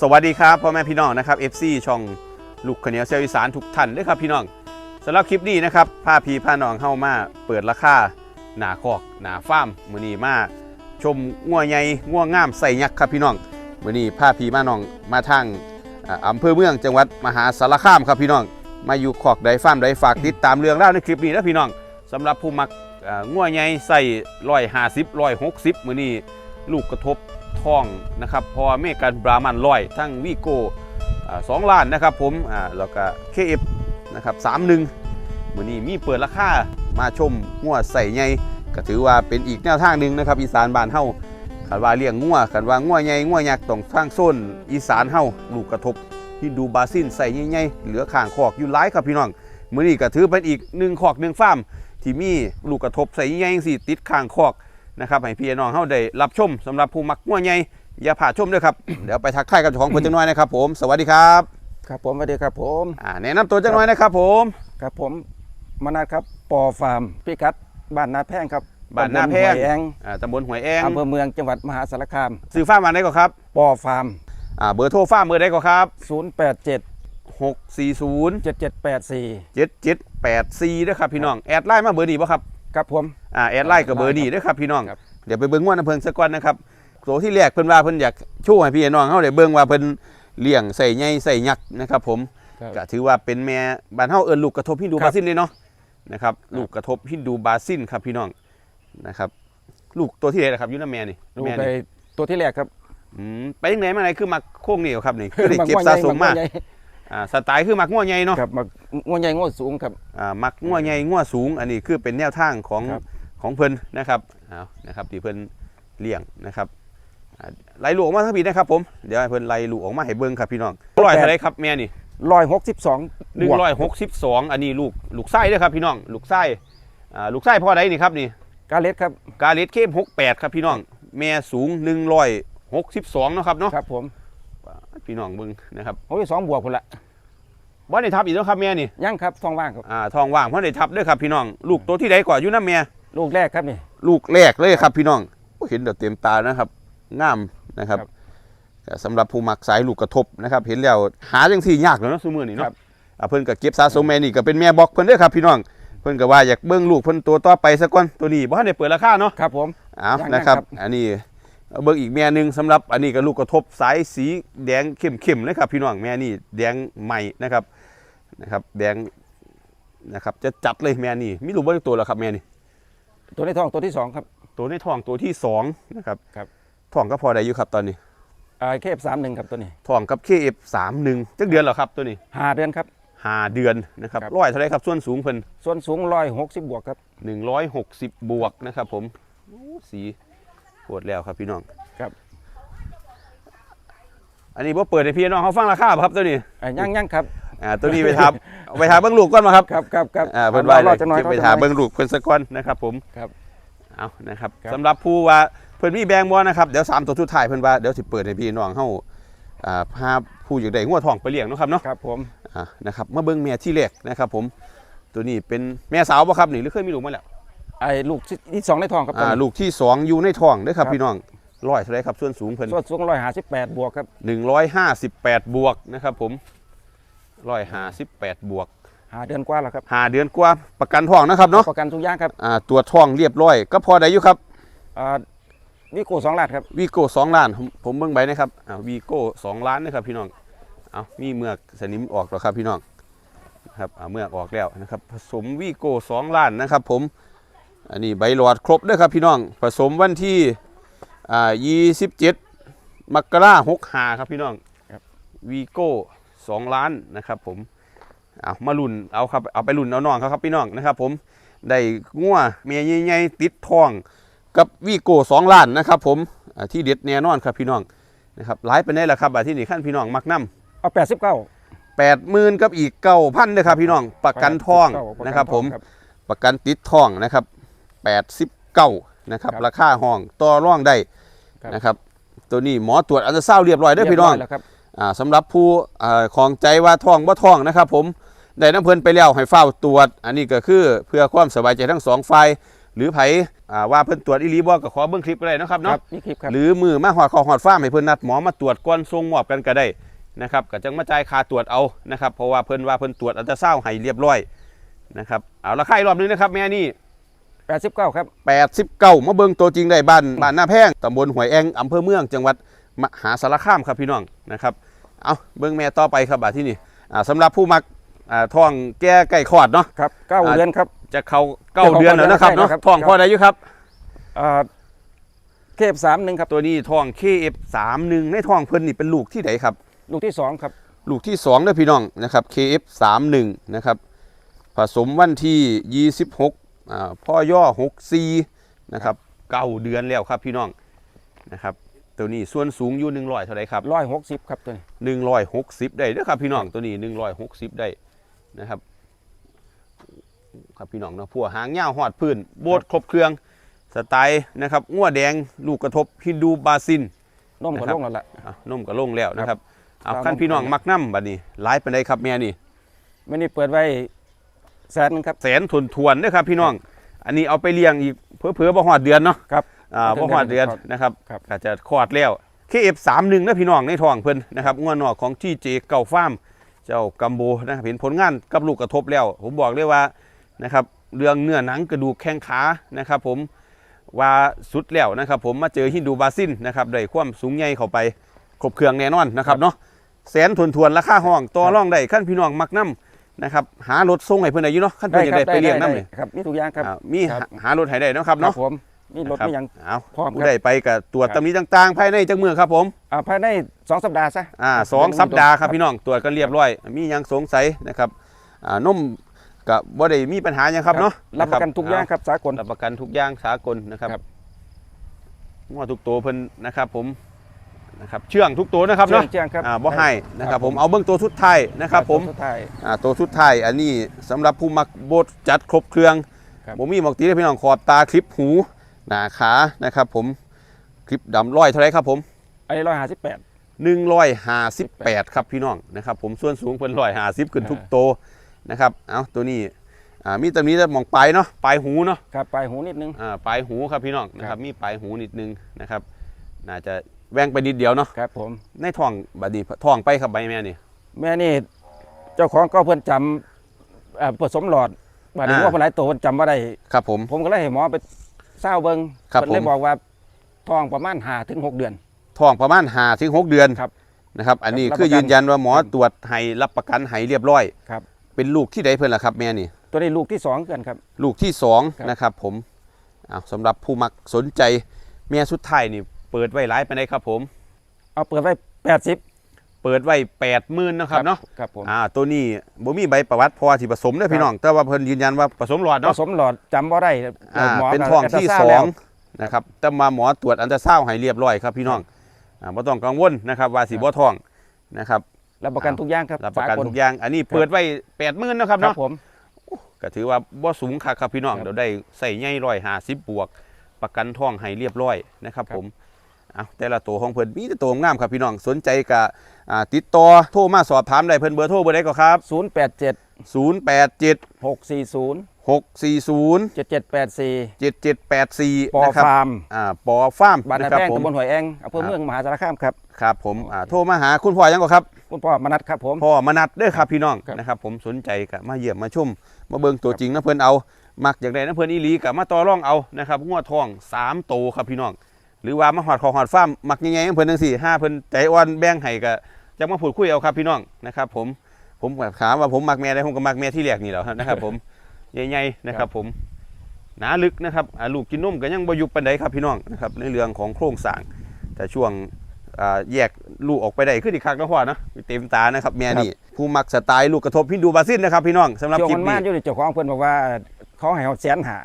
สวัสดีครับพ่อแม่พี่น้องนะครับ FC ช่องลูกขเนียวเซลอีสานทุกท่านด้วยครับพี่น้องสำหรับคลิปนี้นะครับพาพี่พาน้องเข้ามาเปิดราคาหนาคอกหนาฟาร์มมือนีมาชมงัวใหญ่งัวงามใส่ยักษ์ครับพี่น้องมือนีผ้าพีมาน้องมาทางอำเภอเมืองจังหวัดมหาสารคามครับพี่น้องมาอยู่คอกไดฟาร์มไดฝากติดตามเรื่องราวในคลิปนี้นะพี่น้องสำหรับผู้มักอ่างวใหญ่ใส่ร้อยห้าสิบร้อยหกสิบมือนีลูกกระทบ ท่องนะครับพอเมกันบรามันร้อยทั้งวีโก้สองล้านนะครับผมแล้วก็เคเอฟนะครับสามหนึ่งมือนี้มีเปิดราคามาชมงัวใส่ใหญ่ก็ถือว่าเป็นอีกแนวทางหนึ่งนะครับอีสานบ้านเฮาขันว่าเลี้ยงงัวขันว่างัวใหญ่งัวยักษ์ต้องทางโซนอีสานเฮาลูกกระทบที่ดูบาซินใส่ใหญ่ๆเหลือข้างคอกอยู่หลายครับพี่น้องมือนี้ก็ถือเป็นอีกหนึ่งคอกหนึ่งฟาร์มที่มีลูกกระทบใส่ใหญ่ๆสิติดข้างคอก นะครับให้พี่น้องเฮาได้รับชมสำหรับผู้มักงัวใหญ่อย่าผ่าดชมด้วยครับ เดี๋ยวไปทักทายกับเจ้าของเพิ่นจังน้อยนะครับผม สวัสดีครับครับผมสวัสดีครับผมอ่าแนะนำตัวจังน้อยนะครับผมครับผมมนัดครับปอฟาร์มพิกัดบ้านนาแพงครับบ้านนาแพงตำบลห้วยแองอ่าตำบลหวยแองอำเภอเมืองจังหวัดมหาสารคามซื้อฟาร์มมาได้ก็ครับปอฟาร์มอ่าเบอร์โทรฟาร์มเบอร์ได้ก็ครับ 087 640 7784 7784ด้วยครับพี่น้องแอดไลน์มาเบอร์นี้บ่ครับ ครับผมอ่าแอดไลน์กับเบอร์นี้ด้วยครับพี่น้องครับ เดี๋ยวไปเบิ่งว่าน้ำเพิงสักก่อนนะครับโตที่แรกเพิ่นว่าเพิ่นอยากโชว์ให้พี่น้องเฮาได้เบิ่งว่าเพิ่นเลี้ยงใส่ใหญ่ใส่ยักษ์นะครับผมก็ถือว่าเป็นแม่บ้านเฮาเอิ้นลูกกระทบฮินดูครับบาซินเลยเนาะนะครับลูกกระทบฮินดูบาซินครับพี่น้องนะครับ ลูกตัวที่ไหนล่ะครับอยูน้ำแม่นี่ลูกแม่ไปนี่ตัวที่แรกครับอืมไปยังไงมาไหนคือมักโค้งนี่ครับนี่คือได้เก็บมัสะง่วสมใหญ่มาใหญ่ อ่าสไตล์คือมักงัวใหญ่เนาะครับมักงัวใหญ่งัวสูงครับ อ่ามักงัวใหญ่งัวสูง อันนี้คือเป็นแนวทางของครับ ของเพิ่นนะครับเอานะครับที่เพิ่นเลี้ยงนะครับอ่าไล่ลูกออกมาทั้งปีนะครับผมเดี๋ยวให้เพิ่นไล่ลูกออกมาให้เบิ่งครับพี่น้องร้อยเท่าไรครับแม่นี่ร้อยหกสิบสองหนึ่งร้อยหกสิบสองอันนี้ลูกลูกไส้ด้วยครับพี่น้องลูกไส้อ่าลูกไส้พ่อใดนี่ครับนี่ กาเลสครับกาเลสเข้มหกแปดครับพี่น้อง แม่สูงหนึ่งร้อยหกสิบสองนาะครับเนาะครับผมพี่น้องเบิ่งนะครับโอ้ยสองบวกพุ่นละ บ่ได้ทับอีกแล้วครับแม่นี่ยังครับท้องว่างครับอ่าทองว่างเพราะได้ทับด้วยครับพี่น้อง ลูกตัวที่ใดก่อนอยู่น้ำแม่ลูกแรกครับนี่ ลูกแรกเลยครับพี่น้องโอ้เห็นเดี๋ยวเต็มตานะครับงามนะครับครับก็สำหรับผู้มักสายลูกกระทบนะครับ เห็นแล้วหาจังสี่ยากเลยเนาะซุมื้อนี้ครัเนาะบอ่าเพิ่นก็เก็บสะสมแม่นี่ก็เป็นแม่บอกเพิ่นเด้อครับพี่น้อง เพิ่นก็ว่าอยากเบิ่งลูกเพิ่นตัวต่อไปซะก่อนตัวนี้บ่ทันได้เปิดราคาเนาะ ครับผมอ้าวยังนะครับครับ อันนี้ เอาเบิ่งอีกแม่หนึงสำหรับอันนี้ก็ลูกกระทบสายสีแดงเข้มๆเลยครับ พี่น้องแม่นี่แดงใหม่นะครับนะครับแดงนะครับจะจัดเลยแม่นี่มีลูกเบิ่งตัวแล้วครับแม่นี่ตัวในท้องตัวที่สองครับ ตัวในท้องตัวที่สองนะครับครับท้องก็พอได้อยู่ครับตอนนี้อ่าเคฟสามหนึ่งครับตัวนี้ท้องกับ KF31 จักเดือนแล้วครับตัวนี้ห้าเดือนครับห้าเดือนนะครับครับร้อยเท่าไรครับส่วนสูงเพิ่นส่วนสูงร้อยหกสิบบวกครับ160บวกนะครับผมโอ้สี โคตรแล้วครับพี่น้องครับ อันนี้บ่เปิดให้พี่น้องเขาฟังราคาบ่ครับตัวนี้อ่ายังยังครับอ่าตัวนี้ไปทำเอาไปทาเบิ้งลูกก่อนมาครับครับครับครับอ่าเพิ่นว่าเรอจะน้อยเก็บไปรจะทาน้อยเบิ้งลูกเพิ่นสักก่อนนะครับ ผมครับเอานะครับครับสำหรับผู้ว่าเพิ่นมีแบงบ่นะครับเดี๋ยวสามตัวสุดท้ายเพิ่นว่าเดี๋ยวสิเปิดให้พี่น้องเฮาอ่าพาผู้อยากได้งัวทองไปเลี้ยงเนาะครับเนาะครับผมอ่านะครับมาเบิ้งแม่ที่แรกนะครับ ผมตัวนี้เป็นแม่สาวบ่ครับนี่หรือเคยมีลูกมาแล้ว ไอ้ลูกที่สองในท้องครับอ่าลูกที่สองอยู่ในท้องเด้อครับครับพี่น้องร้อยเท่าไรครับส่วนสูงเพิ่นส่วนสูงร้อยห้าสิบแปดบวกครับ158บวกนะครับผม158บวกหาเดือนกว่าแล้วครับห้าเดือนกว่าประกันท้องนะครับเนาะประกันทุกอย่างครับอ่าตัวจท้องเรียบร้อย ก็พอได้อยู่ครับอ่าวิโก้สองลาดครับวีโก้สองล้านผมผมเบิ่งไปนะครับอ่าวีโก้สองล้านนะครับพี่น้องเอามีเมือกสนิมออกแล้วครับพี่น้องนะครับเอาเมือกออกแล้วนะครับผสมวีโก้สองล้านนะครับ ผม อันนี้ใบหลอดครบด้วยครับพี่น้อง ผสมวันที่อ่ายี่สิบเจ็ดมกราหกหาครับพี่น้องครับวีโก้สองล้านนะครับผมเอามาลุ่นเอาครับเอาไปลุ่นเอาน้องเขาครับพี่น้องนะครับ ผมได้งัวเมียใหญ่ๆติดทองกับวีโก้สองล้านนะครับ ผมอ่าที่เด็ดแน่นอนครับพี่น้องนะครับหลายไปได้แล้วครับบาทที่นี่ขั้นพี่น้องมักน้เอาแปดสิบเก้าำแปดหมื่นกับอีกเก้าพันนะครับพี่น้องประกันทองนะครับ ผมประกันติดทองนะครับ แปดสิบเก้านะครับครับ ราคาห้องต่อร่องได้ครับนะครับ ตัวนี้หมอตรวจอันตราซาวด์เรียบร้อยเด้อพี่น้องเรียบร้ยแล้วครับอ่าสำหรับผู้อ่าของใจว่าทองบ่ทองนะครับ ผมได้น้ำเพลินไปแล้วให้เฝ้าตรวจ อันนี้ก็คือเพื่อความสบายใจทั้งสองฝ่ายหรือไผอ่าว่าเพิ่นตรวจอีหลีบ่ก็ขอเบิ่งคลิปก็ได้เนาะครับคเนาะรับนี่คลิปครับหรือมือมาหอดคอหอดฟ้าร์มให้เพิ่นนัดหมอมาตรวจก่อนส่งมอบกันก็ได้นะครับก็จังมาจ่ายค่าตรวจเอานะครับเพราะว่าเพิ่นว่าเพิ่นตรวจอัลตราซาวด์ให้เรียบร้อยนะครับเอาราคาอีกรอบหนึงนะครับแม่นี่ 89 ครับ 89มาเบิ่งตัวจริงได้บ้านบ้านหน้าแพงตำบลหวยแองอำเภอเมือง จังหวัดมหาสารคามครับพี่น้องนะครับเอาเบิ่งแม่ต่อไปครับบาดที่นี่อ่าสำหรับผู้มักอ่าท้องแก่ใกล้คลอดเนาะครับเก้าอ่าเดือนครับ จะเข้าเก้าเดือนแล้วนะครับเนาะใกล้แล้วครับ ท้องพอได้อยู่ครับ อ่าเคฟสามหนึ่งครับ ตัวนี้ท้อง KF31 ในท้องเพิ่นนี่เป็นลูกที่ไหนครับ ลูกที่สองครับ ลูกที่2เด้อพี่น้องนะครับ KF31 นะครับ ผสมวันที่ 26อ่า พ่อย่อ64นะครับเก้าเดือนแล้วครับพี่น้องนะครับตัวนี้ส่วนสูงอยู่100เท่าไหร่ครับร้อยหกสิบครับตัวนี้160ได้เด้อครับพี่น้องตัวนี้160ได้นะครับครับพี่น้องเนาะพัวหางยาวหอดพื้นโบดครบเครื่องสไตล์นะครับงัวแดงลูกกระทบฮินดูบาซินนมก็นะครับลงแล้วล่ะอะนมก็ลงแล้วนะครับเอาครับขั้นพี่น้องมักน้ำบัดนี้หลายปานใดครับแม่นี่ไม่นี่เปิดไว้ แสนหนึงครับแสนทวนทวนๆเด้อครับพี่น้อง อันนี้เอาไปเลี้ยงอีกเผื่อๆบ่ฮอดเดือนเนาะครับอ่าเอาถึบ่งฮอดเดือนเดือนนะครับครับก็จะคลอดแล้ว KF31 นะพี่น้องในท้องเพิ่นนะครับงวนอกของที่เจเก่าฟาร์มเจ้ากัมโบนะครับเห็นผลงานกับลูกกระทบแล้ว ผมบอกเลยว่านะครับเรื่องเนื้อหนังกระดูกแข้งขานะครับ ผมว่าสุดแล้วนะครับ ผมมาเจอฮินดูบาซินนะครับได้ความสูงใหญ่เข้าไปครบเครื่องแน่นอนนะครับเนาะแสนทวนทวนๆราคาห้องต่อรองได้ขั้นพี่น้องมักน้ำ นะครับหารถส่งให้เพิ่นได้อยู่เนาะขั้นเพิ่นอยากได้ไปเลี้ยงน้ำนี่ครับนี่ทุกอย่างครับอ่ามีครับหาหารถให้ได้เนาะครับครัเนาะบผมนี่รถครับไม่ยังเอาพร้อมครับผู้ได้ไปกับตรวจครับตำหนิต่างๆ ภายในจักมือครับผมอ่าภายในสองสัปดาห์ซะอ่าครับสองเดี๋ยวสัปดาห์ครับครับพี่น้องตรวจกันเรียบร้อย มีหยังสงสัยนะครับอ่านมกับบ่ได้มีปัญหาหยังครับเนาะรับประกันทุกอย่างครับสากลรับประกันทุกอย่างสากลนะครับครับงวทุกตัวเพิ่นนะครับผม นะครับเชื่องทุกตัวนะครับเนาะเจียงครับอ่าบ่ให้นะคครัรับบผผมมเอาเบื้องตัวสุดท้ายนะครับผมสุดท้ายอ่าตัวสุดท้ายอันนี้สำหรับผู้มักโบดจัดครบเครื่องครับผมมีหมอกตีให้พี่น้องขอบตาคลิปหูหนาขานะครับผมคลิปดำร้อยเท่าไหรครับผมอันนี้ร้อยห้าสิบแปด158ครับพี่น้องนะครับผมส่วนสูงเป็นร้อยห้าสิบขึ้นทุกโตวนะครับเอาตัวนี้อ่ามีตัวนี้จะมองปลายเนาะปลายหูเนาะครับปลายหูนิดนึงอ่าปลายหูครับพี่น้องนะคครัรับบมีปลายหูนิดนึงนะครับ น่าจะ แหว่งไปนิดเดียวเนาะครับ ผมในท้องบัดนี้ท้องไปครับใบแม่นี่ แม่นี่เจ้าของก็เพิ่นจำเอ่อผสมหลอดบัดนี้อ่า ว่าเพิ่นหลายตัวเพิ่นจำว่าได้ ครับผม ผมก็เลยให้หมอไปเศร้าเบิงครับ เพิ่นเลยผมบอกว่าท้องประมาณห้าถึงหกเดือน ท้องประมาณห้าถึงหกเดือนครับนะครับ อันนี้รับคือประกันยืนยันว่าหมอครับตรวจให้รับประกันให้เรียบร้อยครับ เป็นลูกที่ใดเพิ่นล่ะครับแม่นี่ ตัวนี้ลูกที่สองเกินครับ ลูกที่สองครับ นะครับผมอ้าวสำหรับผู้มักสนใจเมียสุดท้ายนี่ เปิดไว้หลายไปไหนใดครับผม เอาเปิดไว้แปดสิบเปิดไว้แปดหมื่นนะครับเนาะครับผมอ่าตัวนี้บ่มีใบประวัติพอที่ผสมเด้อครับพี่น้อง แต่ว่าเพิ่นยืนยันว่าผสมหลอดผเนาะสมหลอดจำว่าได้อ่าหมเป็นก็ท้องที่แอลตราสซาวด์อแล้วงนะครับแต่มาหมอตรวจอันตราซาวด์ให้เรียบร้อยครับพี่น้องอ่าบ่ต้องกังวลนะครับว่าสิบ่ท้องนะครับรับประกันทุกอย่างครับรับประกันสาลทุกอย่าง อันนี้เปิดไว้80,000นะครับครัเนาะบผมก็ถือว่าบ่สูงคักครับพี่น้องครับเดี๋ยวได้ใส่ใหญ่ร้อยห้าสิบบวก ประกันท่องให้เรียบร้อยนะครับครับผม เอาแต่ละตัวของเพิ่นมีแต่ตัวงามครับพี่น้องสนใจกะอ่าติดต่อโทรมาสอบถามได้เพิ่นเบอร์โทรเบอร์ใดก็ครับศูนย์แปดเจ็ด087หกสี่ศูนย์640เจ็ดเจ็ดแปดสี่7784ปอนะครับฟาร์มอ่าปอฟาร์มบ้านนานะครับแป้งผมตำบลหอยแองอำเภอครับเมืองมหาสารคามครับครับผมอ่าโทรมาหาคุณพ่อยังก็ครับคุณพ่อมนัดครับผมพ่อมนัดเด้อครับพี่น้องครับนะครับผมสนใจกะมาเยี่ยมมาชมมาเบิ่งตัวจริงนะเพิ่นเอามักอย่างใดนะเพิ่นอีหลีกะมาต่อรองเอานะครับงวดทองสามโตวครับพี่น้อง หรือว่ามาหอดของหอดฟ้าร์มมักยังไงของเพิ่นจังซี่ห้าเพิ่นใจอ่อนแบ่งให้ก็จะมาพูดคุยเอาครับพี่น้องนะครับ ผมผมก็ถามว่าผมมักแม่ได้ผมก็มักแม่ที่แรกนี่แหละนะครับ ผมใหญ่ๆนะครับ ผมหนาลึกนะครับอ่าลูกกินนมก็ยังบ่ยุบปานใดครับพี่น้องนะครับในเรื่องของโครงสร้างแต่ช่วงอ่าแยกลูกออกไปได้ขึ้นอีกครั้งนะพ่อเนาะเต็มตานะครับแม่นี่ผู้มักสไตล์ลูกกระทบฮินดูบาซินนะครับพี่น้องสำหรับช่วงคลิปมันนี้ม่านอยู่ในเจ้าของเพิ่นบอกว่าเขาให้เอาแสนหา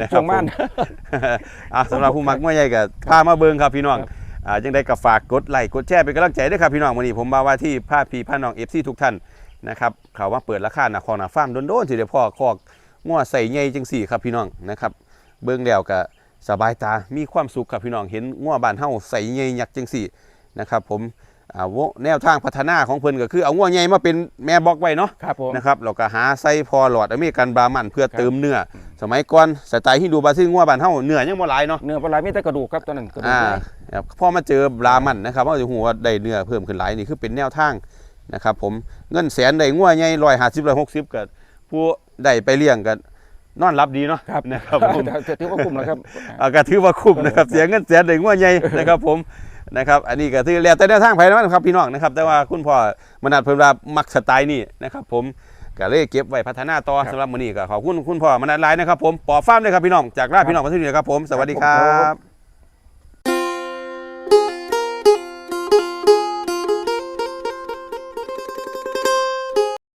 นะครับช่วงม่านผมอะสำหรับผู้มักมวยใหญ่กับพามาเบิงครับพี่น้องครับ อ่าจังได้กับฝากกดไลค์กดแชร์เป็นกำลังใจด้วยครับพี่น้องวันนี้ผมมาว่าที่พาพี่พาน้องเอฟซีทุกท่านนะครับเขาว่าเปิดราคาหนาคองหนาฟาร์มโดนๆสิเดี๋ยวพ่อคอกงัวใส่ใหญ่จังสี่ครับพี่น้องนะครับเบิงแล้วก็สบายตามีความสุขครับพี่น้องเห็นงัวบ้านเฮาใส่ใหญ่ยักษ์จังสี่นะครับผม อ่าวแนวทางพัฒนาของเพิ่นก็คือเอางัวใหญ่มาเป็นแม่บอกไว้เนาะครับผม นะครับเราก็หาไส้พอหลอดอเมริกันบรามันเพื่อครับเติมเนื้อ สมัยก่อนสไตล์ฮินดูบราซิลงัวบ้านเฮาเนื้อยังบ่หลายเนาะเนื้อปลาไหลมีแต่กระดูกครับตอนนั้นกระดูกอ่าใหญ่ครับพอมาเจอบรามันนะครับเราจะหูว่าได้เนื้อเพิ่มขึ้นหลายนี่คือเป็นแนวทางนะครับผมเงินแสนได้งัวใหญ่150 160ก็ผู้ได้ไปเลี้ยงก็นอนรับดีเนาะครับนะครับผม แต่ถือว่าคุ้มแล้วครับ อ่าก็ถือว่าคุ้มนะครับ เสียเงินแสนได้งัวใหญ่นะครับผม นะครับอันนี้ก็ถือแล้วแต่แนวทางไผนะครับ พี่น้องนะครับ แต่ว่าคุณพ่อมนัดเพิ่นว่ามักสไตล์นี้นะครับ ผมก็เลยเก็บไว้พัฒนาต่อครับสำหรับมื้อนี้ก็ขอบคุณคุณพ่อมนัดหลายนะครับ ผมปอฟ้าร์มด้วยครับพี่น้องจากราชพี่น้องมาที่นี่นะครับผมสวัสดีครัครับบ